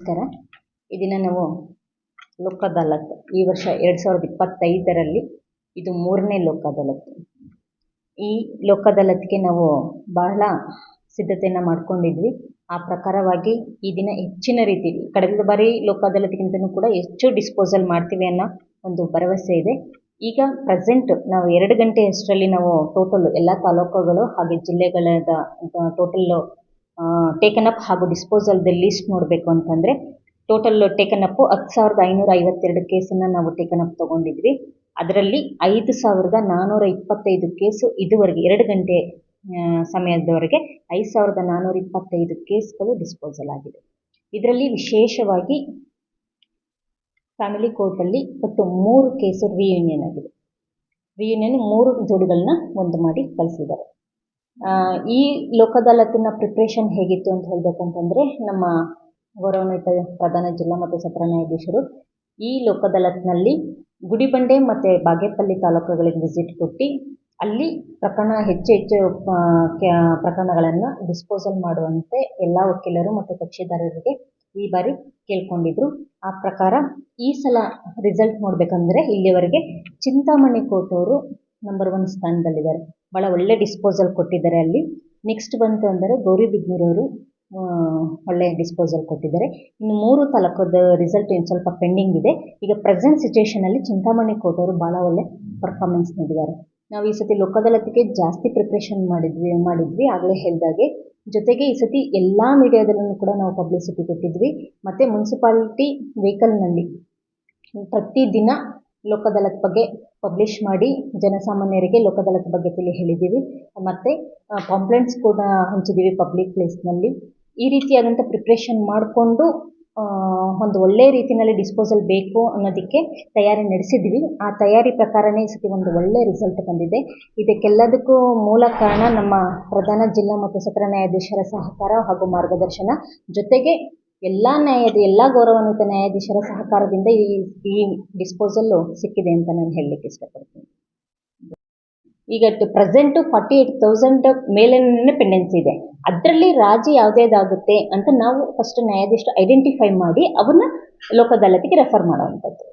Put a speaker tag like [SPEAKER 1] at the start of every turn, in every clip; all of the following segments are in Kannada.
[SPEAKER 1] ನಮಸ್ಕಾರ. ಈ ದಿನ ನಾವು ಲೋಕ್ ಅದಾಲತ್ ಈ ವರ್ಷ ಎರಡು ಸಾವಿರದ ಇಪ್ಪತ್ತೈದರಲ್ಲಿ ಇದು ಮೂರನೇ ಲೋಕ್ ಅದಾಲತ್ ಈ ಲೋಕ್ ಅದಾಲತ್ಗೆ ನಾವು ಬಹಳ ಸಿದ್ಧತೆಯನ್ನು ಮಾಡ್ಕೊಂಡಿದ್ವಿ. ಆ ಪ್ರಕಾರವಾಗಿ ಈ ದಿನ ಹೆಚ್ಚಿನ ರೀತಿಯಲ್ಲಿ ಕಡಿಮೆ ಬಾರಿ ಲೋಕ್ ಕೂಡ ಹೆಚ್ಚು ಡಿಸ್ಪೋಸಲ್ ಮಾಡ್ತೀವಿ ಅನ್ನೋ ಒಂದು ಭರವಸೆ ಇದೆ. ಈಗ ಪ್ರೆಸೆಂಟ್ ನಾವು ಎರಡು ಗಂಟೆ ಅಷ್ಟರಲ್ಲಿ ನಾವು ಟೋಟಲ್ ಎಲ್ಲ ತಾಲೂಕುಗಳು ಹಾಗೆ ಜಿಲ್ಲೆಗಳಾದ ಟೋಟಲ್ಲು ಟೇಕನ್ ಅಪ್ ಹಾಗೂ ಡಿಸ್ಪೋಸಲ್ದ ಲೀಸ್ಟ್ ನೋಡಬೇಕು ಅಂತಂದರೆ ಟೋಟಲ್ ಟೇಕನ್ ಅಪ್ಪು ಹತ್ತು ಸಾವಿರದ ಐನೂರ ಐವತ್ತೆರಡು ಕೇಸನ್ನು ನಾವು ಟೇಕನ್ ಅಪ್ ತೊಗೊಂಡಿದ್ವಿ. ಅದರಲ್ಲಿ ಐದು ಸಾವಿರದ ನಾನ್ನೂರ ಇಪ್ಪತ್ತೈದು ಕೇಸು ಇದುವರೆಗೆ, ಎರಡು ಗಂಟೆ ಸಮಯದವರೆಗೆ ಐದು ಸಾವಿರದ ನಾನ್ನೂರ ಇಪ್ಪತ್ತೈದು ಕೇಸ್ಗಳು ಡಿಸ್ಪೋಸಲ್ ಆಗಿದೆ. ಇದರಲ್ಲಿ ವಿಶೇಷವಾಗಿ ಫ್ಯಾಮಿಲಿ ಕೋರ್ಟಲ್ಲಿ ಒಟ್ಟು ಮೂರು ಕೇಸು ರಿಯೂನಿಯನ್ ಆಗಿದೆ. ರಿಯೂನಿಯನ್ ಮೂರು ಜೋಡಿಗಳನ್ನ ಒಂದು ಮಾಡಿ ಕಳಿಸಿದ್ದಾರೆ. ಈ ಲೋಕ್ ಅದಾಲತ್ನ ಪ್ರಿಪ್ರೇಷನ್ ಹೇಗಿತ್ತು ಅಂತ ಹೇಳ್ಬೇಕಂತಂದ್ರೆ, ನಮ್ಮ ಗೌರವಾನ್ವಿತ ಪ್ರಧಾನ ಜಿಲ್ಲಾ ಮತ್ತು ಸತ್ರ ನ್ಯಾಯಾಧೀಶರು ಈ ಲೋಕ್ ಅದಾಲತ್ನಲ್ಲಿ ಗುಡಿಬಂಡೆ ಮತ್ತು ಬಾಗೇಪಲ್ಲಿ ತಾಲೂಕುಗಳಿಗೆ ವಿಸಿಟ್ ಕೊಟ್ಟು, ಅಲ್ಲಿ ಪ್ರಕರಣ ಹೆಚ್ಚು ಹೆಚ್ಚು ಪ್ರಕರಣಗಳನ್ನು ಡಿಸ್ಪೋಸಲ್ ಮಾಡುವಂತೆ ಎಲ್ಲ ವಕೀಲರು ಮತ್ತು ಕಕ್ಷಿದಾರರಿಗೆ ಈ ಬಾರಿ ಕೇಳ್ಕೊಂಡಿದ್ರು. ಆ ಪ್ರಕಾರ ಈ ಸಲ ರಿಸಲ್ಟ್ ನೋಡಬೇಕಂದ್ರೆ ಇಲ್ಲಿವರೆಗೆ ಚಿಂತಾಮಣಿ ಕೋರ್ಟ್ ಅವರು ನಂಬರ್ ಒನ್ ಸ್ಥಾನದಲ್ಲಿದ್ದಾರೆ. ಭಾಳ ಒಳ್ಳೆ ಡಿಸ್ಪೋಸಲ್ ಕೊಟ್ಟಿದ್ದಾರೆ ಅಲ್ಲಿ. ನೆಕ್ಸ್ಟ್ ಬಂತು ಅಂದರೆ ಗೌರಿಬಿದನೂರವರು ಒಳ್ಳೆಯ ಡಿಸ್ಪೋಸಲ್ ಕೊಟ್ಟಿದ್ದಾರೆ. ಇನ್ನು ಮೂರು ತಾಲೂಕದ ರಿಸಲ್ಟ್ ಇನ್ನು ಸ್ವಲ್ಪ ಪೆಂಡಿಂಗ್ ಇದೆ. ಈಗ ಪ್ರೆಸೆಂಟ್ ಸಿಚುವೇಷನಲ್ಲಿ ಚಿಂತಾಮಣಿ ಕೋಟವರು ಭಾಳ ಒಳ್ಳೆ ಪರ್ಫಾರ್ಮೆನ್ಸ್ ನೀಡಿದ್ದಾರೆ. ನಾವು ಈ ಸತಿ ಲೋಕ್ ಜಾಸ್ತಿ ಪ್ರಿಪ್ರೇಷನ್ ಮಾಡಿದ್ವಿ ಮಾಡಿದ್ವಿ. ಆಗಲೇ ಹೇಳಿದಾಗೆ ಜೊತೆಗೆ ಈ ಸತಿ ಎಲ್ಲ ಮೀಡಿಯಾದಲ್ಲೂ ಕೂಡ ನಾವು ಪಬ್ಲಿಸಿಟಿ ಕೊಟ್ಟಿದ್ವಿ. ಮತ್ತು ಮುನ್ಸಿಪಾಲಿಟಿ ವೆಹಿಕಲ್ನಲ್ಲಿ ಪ್ರತಿದಿನ ದಿನ ಅದಾಲತ್ ಬಗ್ಗೆ ಪಬ್ಲಿಷ್ ಮಾಡಿ ಜನಸಾಮಾನ್ಯರಿಗೆ ಲೋಕದಳದ ಬಗ್ಗೆ ತಿಳಿ ಹೇಳಿದ್ದೀವಿ. ಮತ್ತು ಪಾಂಪ್ಲೆಂಟ್ಸ್ ಕೂಡ ಹಂಚಿದ್ದೀವಿ ಪಬ್ಲಿಕ್ ಪ್ಲೇಸ್ನಲ್ಲಿ ಈ ರೀತಿಯಾದಂಥ ಪ್ರಿಪ್ರೇಷನ್ ಮಾಡಿಕೊಂಡು ಒಂದು ಒಳ್ಳೆಯ ರೀತಿಯಲ್ಲಿ ಡಿಸ್ಪೋಸಲ್ ಬೇಕು ಅನ್ನೋದಕ್ಕೆ ತಯಾರಿ ನಡೆಸಿದ್ವಿ ಆ ತಯಾರಿ ಪ್ರಕಾರನೇ ಈ ಸತಿ ಒಂದು ಒಳ್ಳೆಯ ರಿಸಲ್ಟ್ ಬಂದಿದೆ. ಇದಕ್ಕೆಲ್ಲದಕ್ಕೂ ಮೂಲ ಕಾರಣ ನಮ್ಮ ಪ್ರಧಾನ ಜಿಲ್ಲಾ ಮತ್ತು ಸತ್ರ ನ್ಯಾಯಾಧೀಶರ ಸಹಕಾರ ಹಾಗೂ ಮಾರ್ಗದರ್ಶನ ಜೊತೆಗೆ ಎಲ್ಲ ನ್ಯಾಯದ, ಎಲ್ಲ ಗೌರವಾನ್ವಿತ ನ್ಯಾಯಾಧೀಶರ ಸಹಕಾರದಿಂದ ಈ ಈ ಡಿಸ್ಪೋಸಲ್ಲು ಸಿಕ್ಕಿದೆ ಅಂತ ನಾನು ಹೇಳಲಿಕ್ಕೆ ಇಷ್ಟಪಡ್ತೀನಿ. ಈಗ ಪ್ರೆಸೆಂಟು ಫಾರ್ಟಿ ಏಟ್ ತೌಸಂಡ್ ಮೇಲಿನ ಪೆಂಡೆನ್ಸಿ ಇದೆ. ಅದರಲ್ಲಿ ರಾಜಿ ಯಾವುದೇದಾಗುತ್ತೆ ಅಂತ ನಾವು ಫಸ್ಟ್ ನ್ಯಾಯಾಧೀಶರು ಐಡೆಂಟಿಫೈ ಮಾಡಿ ಅವನ್ನ ಲೋಕ ಅದಾಲತ್ಗೆ ರೆಫರ್ ಮಾಡೋವಂಥದ್ದು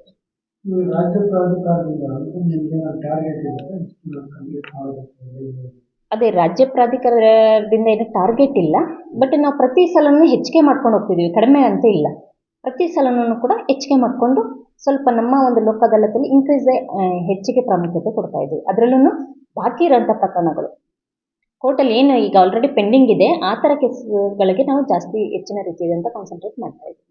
[SPEAKER 1] ಅದೇ ರಾಜ್ಯ ಪ್ರಾಧಿಕಾರದಿಂದ ಏನು ಟಾರ್ಗೆಟ್ ಇಲ್ಲ ಬಟ್ ನಾವು ಪ್ರತಿ ಸಲನೂ ಹೆಚ್ಚಿಗೆ ಮಾಡ್ಕೊಂಡು ಹೋಗ್ತಿದೀವಿ ಕಡಿಮೆ ಅಂತ ಇಲ್ಲ. ಪ್ರತಿ ಸಲನೂ ಕೂಡ ಹೆಚ್ಚಿಗೆ ಮಾಡಿಕೊಂಡು ಸ್ವಲ್ಪ ನಮ್ಮ ಒಂದು ಲೋಕದಲ್ಲದಲ್ಲಿ ಇನ್ಕ್ರೀಸ್ ಹೆಚ್ಚಿಗೆ ಪ್ರಾಮುಖ್ಯತೆ ಕೊಡ್ತಾ ಇದ್ದೀವಿ ಅದರಲ್ಲೂ ಬಾಕಿ ಇರೋಂಥ ಪ್ರಕರಣಗಳು. ಕೋರ್ಟಲ್ಲಿ ಏನು ಈಗ ಆಲ್ರೆಡಿ ಪೆಂಡಿಂಗ್ ಇದೆ ಆ ಥರ ಕೇಸ್ಗಳಿಗೆ ನಾವು ಜಾಸ್ತಿ ಹೆಚ್ಚಿನ ರೀತಿಯಾದಂಥ ಕಾನ್ಸಂಟ್ರೇಟ್ ಮಾಡ್ತಾ ಇದ್ದೀವಿ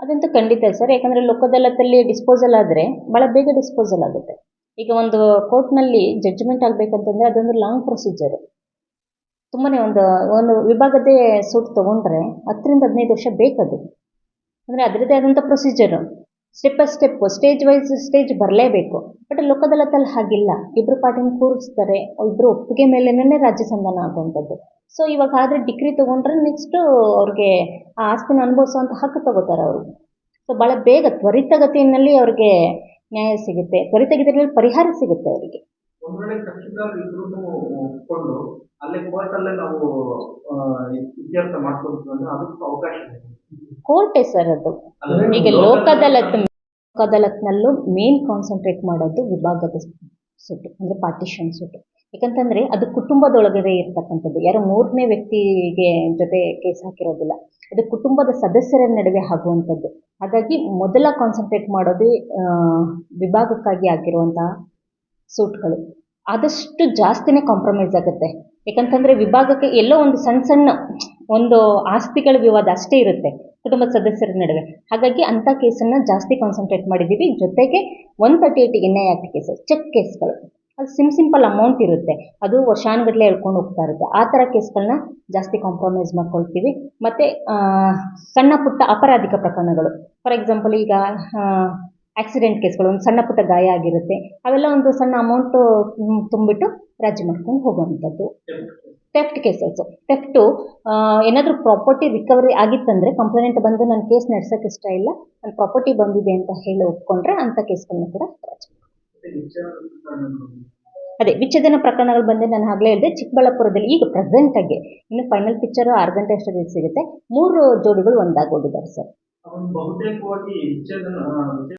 [SPEAKER 1] ಅದಂತೂ ಖಂಡಿತ ಸರ್ ಯಾಕಂದ್ರೆ ಲೋಕದಲ್ಲದಲ್ಲಿ ಡಿಸ್ಪೋಸಲ್ ಆದರೆ ಭಾಳ ಬೇಗ ಡಿಸ್ಪೋಸಲ್ ಆಗುತ್ತೆ. ಈಗ ಒಂದು ಕೋರ್ಟ್ನಲ್ಲಿ ಜಡ್ಜ್ಮೆಂಟ್ ಆಗಬೇಕಂತಂದ್ರೆ ಅದೊಂದು ಲಾಂಗ್ ಪ್ರೊಸೀಜರ್ ತುಂಬಾ ಒಂದು ಒಂದು ವಿಭಾಗದೇ ಸೂಟ್ ತೊಗೊಂಡ್ರೆ ಹತ್ತರಿಂದ ಹದಿನೈದು ವರ್ಷ ಬೇಕದು. ಅಂದರೆ ಅದರದ್ದೇ ಆದಂಥ procedure step by step stage wise stage ಬರಲೇಬೇಕು. ಬಟ್ ಲೋಕದಲ್ಲ ಅದಾಲತಲ್ಲಿ ಹಾಗಿಲ್ಲ. ಇಬ್ಬರು ಪಾರ್ಟಿನ ಕೂರಿಸ್ತಾರೆ ಇಬ್ಬರು ಒಪ್ಪಿಗೆ ಮೇಲೆನೇ ರಾಜ್ಯ ಸಂಧಾನ ಆಗುವಂಥದ್ದು. ಸೊ ಇವಾಗ ಆದರೆ ಡಿಗ್ರಿ ತೊಗೊಂಡ್ರೆ ನೆಕ್ಸ್ಟು ಅವ್ರಿಗೆ ಆ ಆಸ್ತಿನ ಅನುಭವಿಸುವಂಥ ಹಕ್ಕು ತಗೋತಾರೆ ಅವರು. ಸೊ ಭಾಳ ಬೇಗ ತ್ವರಿತಗತಿಯಲ್ಲಿ ಅವ್ರಿಗೆ ನ್ಯಾಯ ಸಿಗುತ್ತೆ. ತ್ವರಿತಗತಿಯಲ್ಲಿ ಪರಿಹಾರ ಸಿಗುತ್ತೆ ಅವರಿಗೆ. ಕೋರ್ಟೇ ಸರ್ ಅದು. ಈಗ ಲೋಕದಲತ್ ಲೋಕದಲತ್ನಲ್ಲೂ ಮೇನ್ ಕಾನ್ಸಂಟ್ರೇಟ್ ಮಾಡೋದು ವಿಭಾಗದ ಸುಟ್ಟು ಅಂದ್ರೆ ಪಾರ್ಟಿಷನ್ ಸುಟ್ಟು. ಯಾಕಂತಂದರೆ ಅದು ಕುಟುಂಬದೊಳಗಡೆ ಇರ್ತಕ್ಕಂಥದ್ದು. ಯಾರೋ ಮೂರನೇ ವ್ಯಕ್ತಿಗೆ ಜೊತೆ ಕೇಸ್ ಹಾಕಿರೋದಿಲ್ಲ. ಅದು ಕುಟುಂಬದ ಸದಸ್ಯರ ನಡುವೆ ಆಗುವಂಥದ್ದು. ಹಾಗಾಗಿ ಮೊದಲ ಕಾನ್ಸಂಟ್ರೇಟ್ ಮಾಡೋದೇ ವಿಭಾಗಕ್ಕಾಗಿ ಆಗಿರುವಂತಹ ಸೂಟ್ಗಳು ಆದಷ್ಟು ಜಾಸ್ತಿನೇ ಕಾಂಪ್ರಮೈಸ್ ಆಗುತ್ತೆ. ಯಾಕಂತಂದರೆ ವಿಭಾಗಕ್ಕೆ ಎಲ್ಲೋ ಒಂದು ಸಣ್ಣ ಸಣ್ಣ ಒಂದು ಆಸ್ತಿಗಳ ವಿವಾದ ಅಷ್ಟೇ ಇರುತ್ತೆ ಕುಟುಂಬದ ಸದಸ್ಯರ ನಡುವೆ. ಹಾಗಾಗಿ ಅಂಥ ಕೇಸನ್ನು ಜಾಸ್ತಿ ಕಾನ್ಸಂಟ್ರೇಟ್ ಮಾಡಿದ್ದೀವಿ. ಜೊತೆಗೆ one thirty eight N I act cases check ಕೇಸ್ಗಳು ಅದು ಸಿಮ್ ಸಿಂಪಲ್ ಅಮೌಂಟ್ ಇರುತ್ತೆ. ಅದು ವರ್ಷಾನುಗಟ್ಟಲೆ ಹೇಳ್ಕೊಂಡು ಹೋಗ್ತಾ ಇರುತ್ತೆ. ಆ ಥರ ಕೇಸ್ಗಳನ್ನ ಜಾಸ್ತಿ ಕಾಂಪ್ರಮೈಸ್ ಮಾಡ್ಕೊಳ್ತೀವಿ. ಮತ್ತು ಸಣ್ಣ ಪುಟ್ಟ ಅಪರಾಧಿಕ ಪ್ರಕರಣಗಳು. ಫಾರ್ ಎಕ್ಸಾಂಪಲ್ ಈಗ ಆಕ್ಸಿಡೆಂಟ್ ಕೇಸ್ಗಳು ಒಂದು ಸಣ್ಣ ಪುಟ್ಟ ಗಾಯ ಆಗಿರುತ್ತೆ. ಅವೆಲ್ಲ ಒಂದು ಸಣ್ಣ ಅಮೌಂಟು ತುಂಬಿಟ್ಟು ರಾಜಿ ಮಾಡ್ಕೊಂಡು ಹೋಗುವಂಥದ್ದು. ಟೆಫ್ಟ್ ಕೇಸಸ್ಸು ಟೆಫ್ಟು ಏನಾದರೂ ಪ್ರಾಪರ್ಟಿ ರಿಕವರಿ ಆಗಿತ್ತಂದರೆ ಕಂಪ್ಲೇಂಟ್ ಬಂದು ನನ್ನ ಕೇಸ್ ನಡ್ಸೋಕ್ಕೆ ಇಷ್ಟ ಇಲ್ಲ. ನನ್ನ ಪ್ರಾಪರ್ಟಿ ಬಂದಿದೆ ಅಂತ ಹೇಳಿ ಒಪ್ಕೊಂಡ್ರೆ ಅಂಥ ಕೇಸ್ಗಳನ್ನ ಕೂಡ ರಾಜಿ ಅದೇ, ವಿಚ್ಛೇದನ ಪ್ರಕರಣಗಳು ಬಂದರೆ ನಾನು ಆಗಲೇ ಹೇಳಿದೆ, ಚಿಕ್ಕಬಳ್ಳಾಪುರದಲ್ಲಿ ಈಗ ಪ್ರೆಸೆಂಟಾಗಿ ಇನ್ನು ಫೈನಲ್ ಪಿಕ್ಚರ್ ಆರು ಗಂಟೆ ಅಷ್ಟೊತ್ತಿಗೆ ಸಿಗುತ್ತೆ. ಮೂರು ಜೋಡಿಗಳು ಒಂದಾಗಿ ಹೋಗಿದ್ದಾರೆ ಸರ್